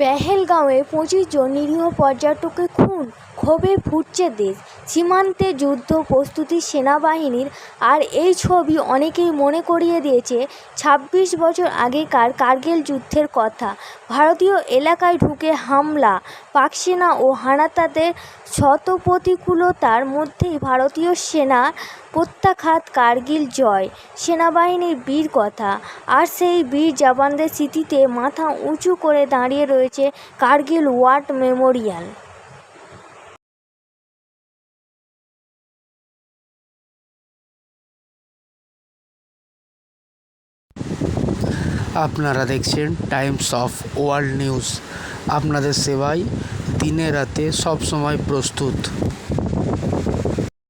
পেহেলগাঁওয়ে পঁচিশ জন নিরীহ পর্যটকের খুন, ক্ষোভে ফুটছে দেশ। সীমান্তে যুদ্ধ প্রস্তুতি সেনাবাহিনীর, আর এই ছবি অনেকেই মনে করিয়ে দিয়েছে ছাব্বিশ বছর আগেকার কার্গিল যুদ্ধের কথা। ভারতীয় এলাকায় ঢুকে হামলা পাক সেনা ও হানাতাদের শতপ্রতিকূলতার মধ্যেই ভারতীয় সেনা প্রত্যাঘাত কার্গিল জয়। সেনাবাহিনীর বীর কথা, আর সেই বীর জওয়ানদের স্মৃতিতে মাথা উঁচু করে দাঁড়িয়ে রয়েছে কার্গিল ওয়ার মেমোরিয়াল। আপনারা দেখছেন টাইমস অফ ওয়ার্ল্ড নিউজ। আপনাদের সেবায় দিনে রাতে সব সময় প্রস্তুত।